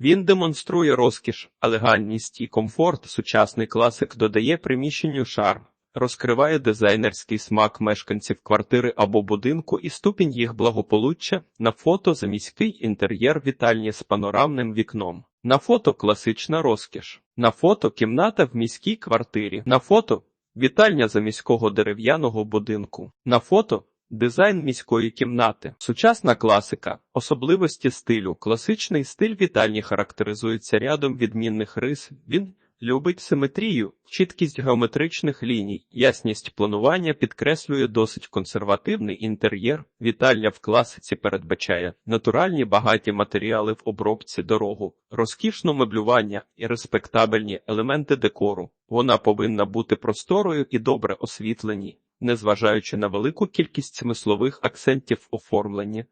Він демонструє розкіш, елегантність і комфорт. Сучасний класик додає приміщенню шарм, розкриває дизайнерський смак мешканців квартири або будинку і ступінь їх благополуччя. На фото заміський інтер'єр вітальні з панорамним вікном. На фото класична розкіш. На фото кімната в міській квартирі. На фото вітальня заміського дерев'яного будинку. На фото Дизайн міської кімнати, сучасна класика, особливості стилю. Класичний стиль вітальні характеризується рядом відмінних рис. Він любить симетрію, чіткість геометричних ліній, ясність планування підкреслює досить консервативний інтер'єр. Вітальня в класиці передбачає натуральні багаті матеріали в обробці дорогу, розкішне меблювання і респектабельні елементи декору. Вона повинна бути просторою і добре освітлені незважаючи на велику кількість смислових акцентів оформлені.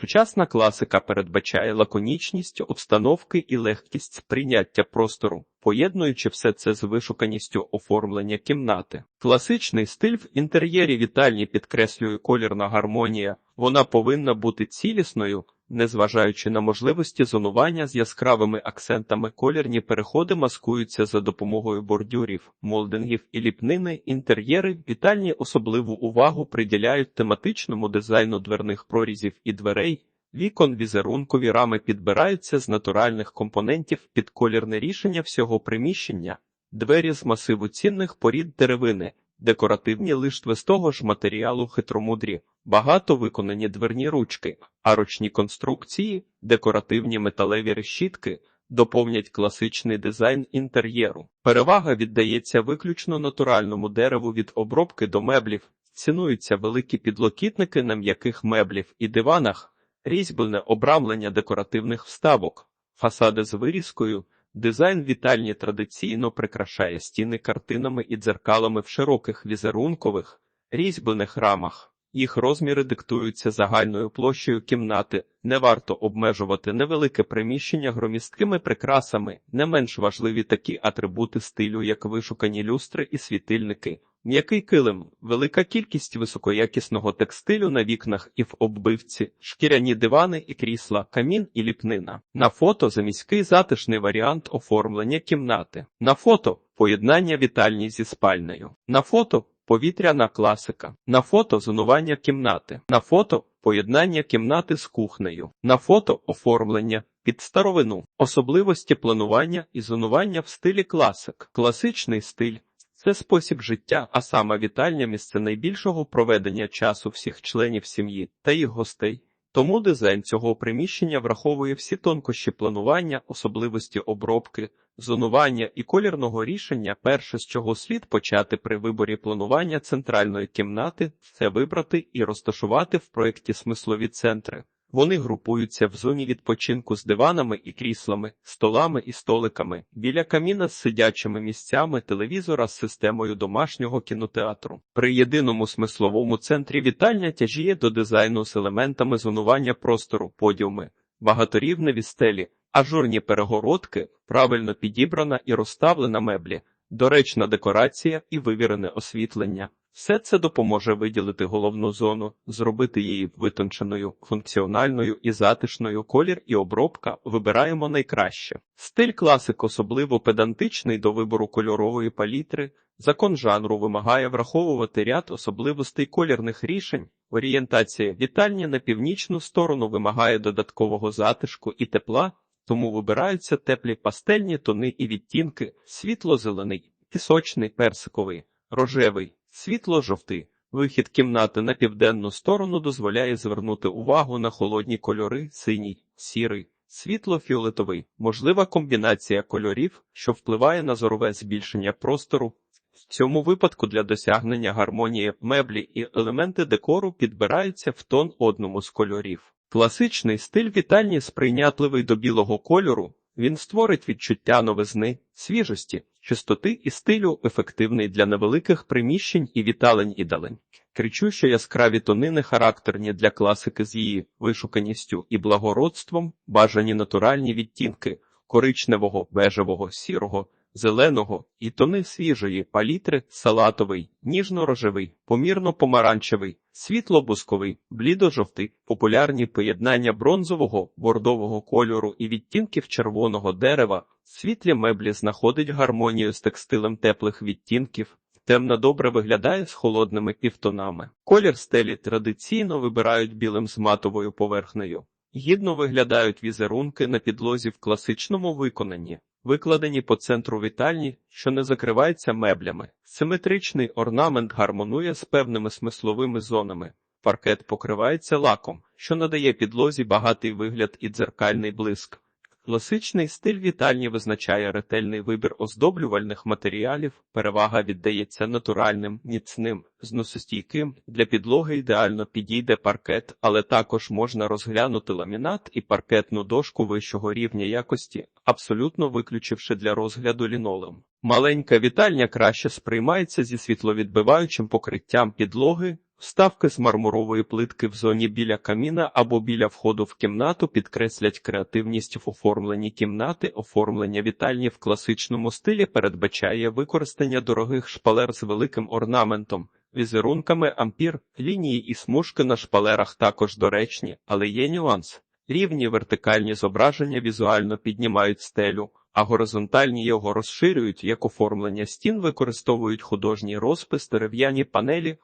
Сучасна класика передбачає лаконічність обстановки і легкість прийняття простору, поєднуючи все це з вишуканістю оформлення кімнати. Класичний стиль в інтер'єрі вітальні підкреслює колірна гармонія, вона повинна бути цілісною. Незважаючи на можливості зонування з яскравими акцентами, колірні переходи маскуються за допомогою бордюрів, молдингів і ліпнини. Інтер'єри вітальні особливу увагу приділяють тематичному дизайну дверних прорізів і дверей. Вікон візерункові рами підбираються з натуральних компонентів під колірне рішення всього приміщення, двері з масиву цінних порід деревини, декоративні лиштви з того ж матеріалу хитромудрі, багато виконані дверні ручки, арочні конструкції, декоративні металеві решітки доповнять класичний дизайн інтер'єру. Перевага віддається виключно натуральному дереву від обробки до меблів, цінуються великі підлокітники на м'яких меблів і диванах, різьблене обрамлення декоративних вставок, фасади з вирізкою. Дизайн вітальні традиційно прикрашає стіни картинами і дзеркалами в широких візерункових, різьблених рамах. Їх розміри диктуються загальною площею кімнати. Не варто обмежувати невелике приміщення громісткими прикрасами, не менш важливі такі атрибути стилю, як вишукані люстри і світильники, м'який килим, велика кількість високоякісного текстилю на вікнах і в оббивці, шкіряні дивани і крісла, камін і ліпнина. На фото заміський затишний варіант оформлення кімнати. На фото поєднання вітальні зі спальнею. На фото Повітряна класика. На фото зонування кімнати. На фото поєднання кімнати з кухнею. На фото оформлення під старовину. Особливості планування і зонування в стилі класик. Класичний стиль. Це спосіб життя, а саме вітальня місце найбільшого проведення часу всіх членів сім'ї та їх гостей. Тому дизайн цього приміщення враховує всі тонкощі планування, особливості обробки, зонування і колірного рішення. Перше, з чого слід почати при виборі планування центральної кімнати, це вибрати і розташувати в проєкті смислові центри. Вони групуються в зоні відпочинку з диванами і кріслами, столами і столиками, біля каміна з сидячими місцями телевізора з системою домашнього кінотеатру. При єдиному смисловому центрі вітальня тяжіє до дизайну з елементами зонування простору, подіуми, багаторівневі стелі, ажурні перегородки, правильно підібрана і розставлена меблі, доречна декорація і вивірене освітлення. Все це допоможе виділити головну зону, зробити її витонченою, функціональною і затишною колір і обробка вибираємо найкраще. Стиль класик особливо педантичний до вибору кольорової палітри. Закон жанру вимагає враховувати ряд особливостей колірних рішень. Орієнтація вітальні на північну сторону вимагає додаткового затишку і тепла, тому вибираються теплі пастельні тони і відтінки, світло-зелений, пісочний, персиковий, рожевий. Світло-жовтий вихід кімнати на південну сторону дозволяє звернути увагу на холодні кольори, синій, сірий, світло-фіолетовий, можлива комбінація кольорів, що впливає на зорове збільшення простору. В цьому випадку для досягнення гармонії меблі і елементи декору підбираються в тон одному з кольорів. Класичний стиль вітальні сприйнятливий до білого кольору. Він створить відчуття новизни, свіжості, чистоти і стилю, ефективний для невеликих приміщень і віталень ідалень. Кричущо яскраві тонини характерні для класики з її вишуканістю і благородством, бажані натуральні відтінки коричневого, бежевого, сірого, зеленого і тони свіжої палітри, салатовий, ніжно-рожевий, помірно-помаранчевий, світло-бусковий, блідо-жовтий, популярні поєднання бронзового, бордового кольору і відтінків червоного дерева, світлі меблі знаходить гармонію з текстилем теплих відтінків, темно добре виглядає з холодними півтонами. Колір стелі традиційно вибирають білим з матовою поверхнею. Гідно виглядають візерунки на підлозі в класичному виконанні, викладені по центру вітальні, що не закриваються меблями. Симетричний орнамент гармонує з певними смисловими зонами. Паркет покривається лаком, що надає підлозі багатий вигляд і дзеркальний блиск. Класичний стиль вітальні визначає ретельний вибір оздоблювальних матеріалів, перевага віддається натуральним, міцним, зносостійким. Для підлоги ідеально підійде паркет, але також можна розглянути ламінат і паркетну дошку вищого рівня якості, абсолютно виключивши для розгляду лінолеум. Маленька вітальня краще сприймається зі світловідбиваючим покриттям підлоги, Вставки з мармурової плитки в зоні біля каміна або біля входу в кімнату підкреслять креативність в оформленні кімнати. Оформлення вітальні в класичному стилі передбачає використання дорогих шпалер з великим орнаментом, візерунками ампір, лінії і смужки на шпалерах також доречні, але є нюанс. Рівні вертикальні зображення візуально піднімають стелю, а горизонтальні його розширюють, як оформлення стін використовують художній розпис, дерев'яні панелі,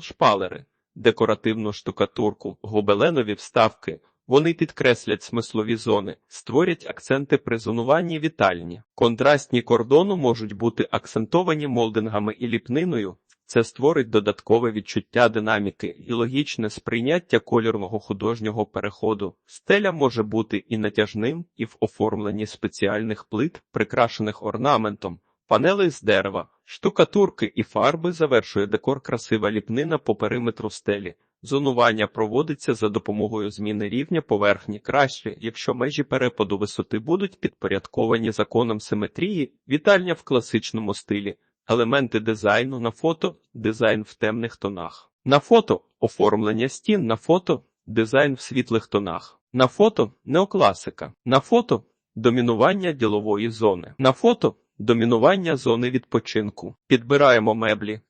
шпалери, декоративну штукатурку, гобеленові вставки. Вони підкреслять смислові зони, створять акценти при зонуванні вітальні. Контрастні кордону можуть бути акцентовані молдингами і ліпниною. Це створить додаткове відчуття динаміки і логічне сприйняття кольорного художнього переходу. Стеля може бути і натяжним, і в оформленні спеціальних плит, прикрашених орнаментом. Панели з дерева, штукатурки і фарби завершує декор красива ліпнина по периметру стелі. Зонування проводиться за допомогою зміни рівня поверхні краще, якщо межі перепаду висоти будуть підпорядковані законом симетрії, вітальня в класичному стилі, елементи дизайну на фото, дизайн в темних тонах. На фото оформлення стін на фото, дизайн в світлих тонах. На фото неокласика. На фото домінування ділової зони. На фото Домінування зони відпочинку. Підбираємо меблі.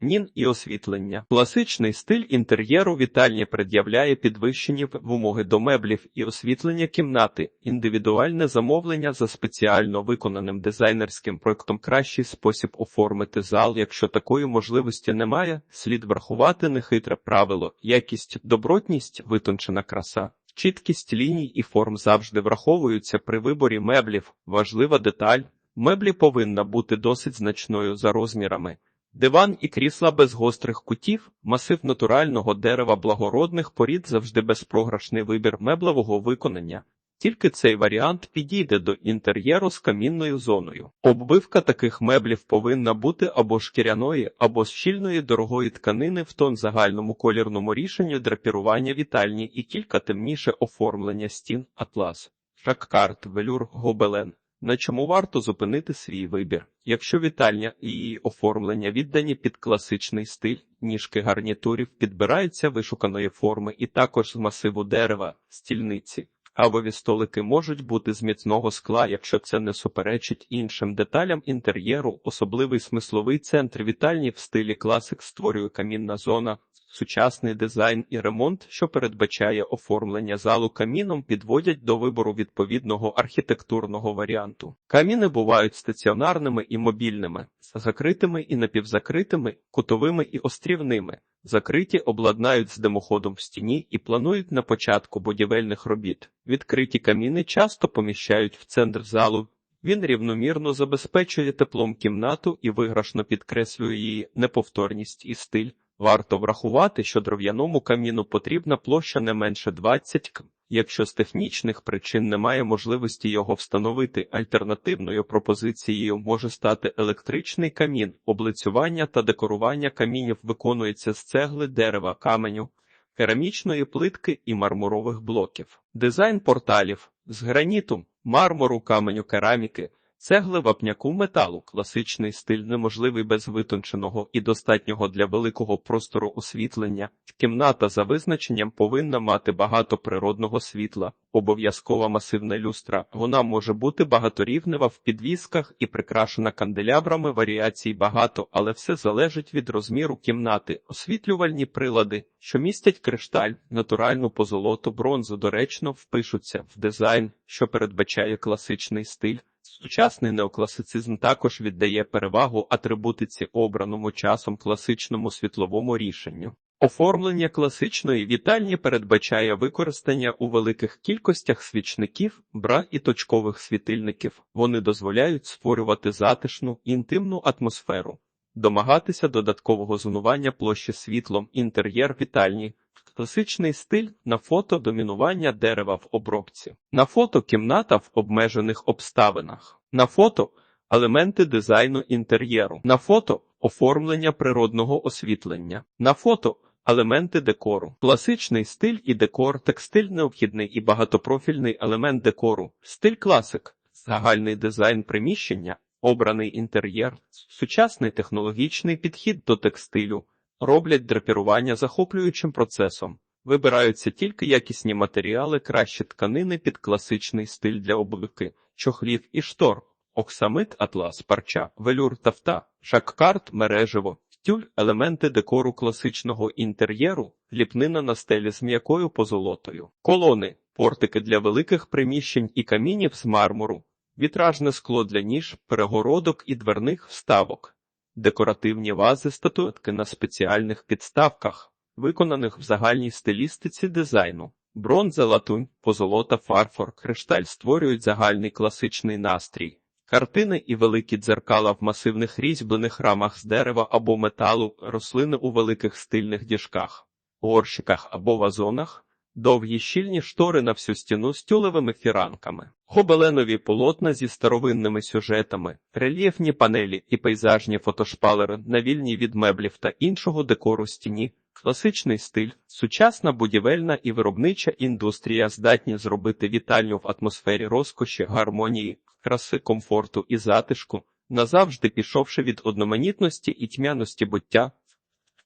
Нін і освітлення. Класичний стиль інтер'єру вітальні пред'являє підвищені вимоги до меблів і освітлення кімнати, індивідуальне замовлення за спеціально виконаним дизайнерським проектом кращий спосіб оформити зал. Якщо такої можливості немає, слід врахувати нехитре правило, якість, добротність, витончена краса. Чіткість ліній і форм завжди враховуються при виборі меблів. Важлива деталь. Меблі повинна бути досить значною за розмірами. Диван і крісла без гострих кутів, масив натурального дерева благородних порід завжди безпрограшний вибір меблевого виконання. Тільки цей варіант підійде до інтер'єру з камінною зоною. Оббивка таких меблів повинна бути або шкіряної, або щільної дорогої тканини в тон загальному колірному рішенню драпірування вітальні і кілька темніше оформлення стін атлас, шаккарт, велюр, гобелен на чому варто зупинити свій вибір. Якщо вітальня і її оформлення віддані під класичний стиль, ніжки гарнітурів підбираються вишуканої форми і також з масиву дерева, стільниці. Кавові столики можуть бути з міцного скла, якщо це не суперечить іншим деталям інтер'єру, особливий смисловий центр вітальні в стилі класик створює камінна зона, Сучасний дизайн і ремонт, що передбачає оформлення залу каміном, підводять до вибору відповідного архітектурного варіанту. Каміни бувають стаціонарними і мобільними, закритими і напівзакритими, кутовими і острівними. Закриті обладнають з димоходом в стіні і планують на початку будівельних робіт. Відкриті каміни часто поміщають в центр залу. Він рівномірно забезпечує теплом кімнату і виграшно підкреслює її неповторність і стиль. Варто врахувати, що дров'яному каміну потрібна площа не менше 20 км. Якщо з технічних причин немає можливості його встановити, альтернативною пропозицією може стати електричний камін. Облицювання та декорування камінів виконується з цегли, дерева, каменю, керамічної плитки і мармурових блоків. Дизайн порталів з граніту, мармуру, каменю, кераміки. Цегли вапняку металу, класичний стиль неможливий без витонченого і достатнього для великого простору освітлення. Кімната за визначенням повинна мати багато природного світла, обов'язкова масивна люстра. Вона може бути багаторівнева в підвісках і прикрашена канделябрами. Варіацій багато, але все залежить від розміру кімнати. Освітлювальні прилади, що містять кришталь, натуральну позолоту, бронзу, доречно впишуться в дизайн, що передбачає класичний стиль. Сучасний неокласицизм також віддає перевагу атрибутиці обраному часом класичному світловому рішенню. Оформлення класичної вітальні передбачає використання у великих кількостях свічників, бра і точкових світильників. Вони дозволяють створювати затишну інтимну атмосферу, домагатися додаткового зонування площі світлом, інтер'єр вітальні. Класичний стиль на фото домінування дерева в обробці. На фото кімната в обмежених обставинах. На фото елементи дизайну інтер'єру. На фото оформлення природного освітлення. На фото елементи декору. Класичний стиль і декор, текстиль необхідний і багатопрофільний елемент декору. Стиль класик, загальний дизайн приміщення, обраний інтер'єр, сучасний технологічний підхід до текстилю роблять драпірування захоплюючим процесом. Вибираються тільки якісні матеріали, кращі тканини під класичний стиль для обливки, чохлів і штор, оксамит, атлас, парча, велюр, тафта, шаккарт, мережево, тюль, елементи декору класичного інтер'єру, ліпнина на стелі з м'якою позолотою, колони, портики для великих приміщень і камінів з мармуру, вітражне скло для ніж, перегородок і дверних вставок декоративні вази статуетки на спеціальних підставках, виконаних в загальній стилістиці дизайну. Бронза, латунь, позолота, фарфор, кришталь створюють загальний класичний настрій. Картини і великі дзеркала в масивних різьблених рамах з дерева або металу, рослини у великих стильних діжках, горщиках або вазонах, довгі щільні штори на всю стіну з тюлевими фіранками, гобеленові полотна зі старовинними сюжетами, рельєфні панелі і пейзажні фотошпалери на вільній від меблів та іншого декору стіні. Класичний стиль, сучасна будівельна і виробнича індустрія здатні зробити вітальню в атмосфері розкоші, гармонії, краси, комфорту і затишку, назавжди пішовши від одноманітності і тьмяності буття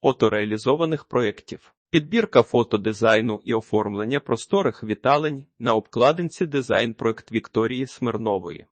фотореалізованих проєктів. Підбірка фото дизайну і оформлення просторих віталень на обкладинці дизайн проект Вікторії Смирнової.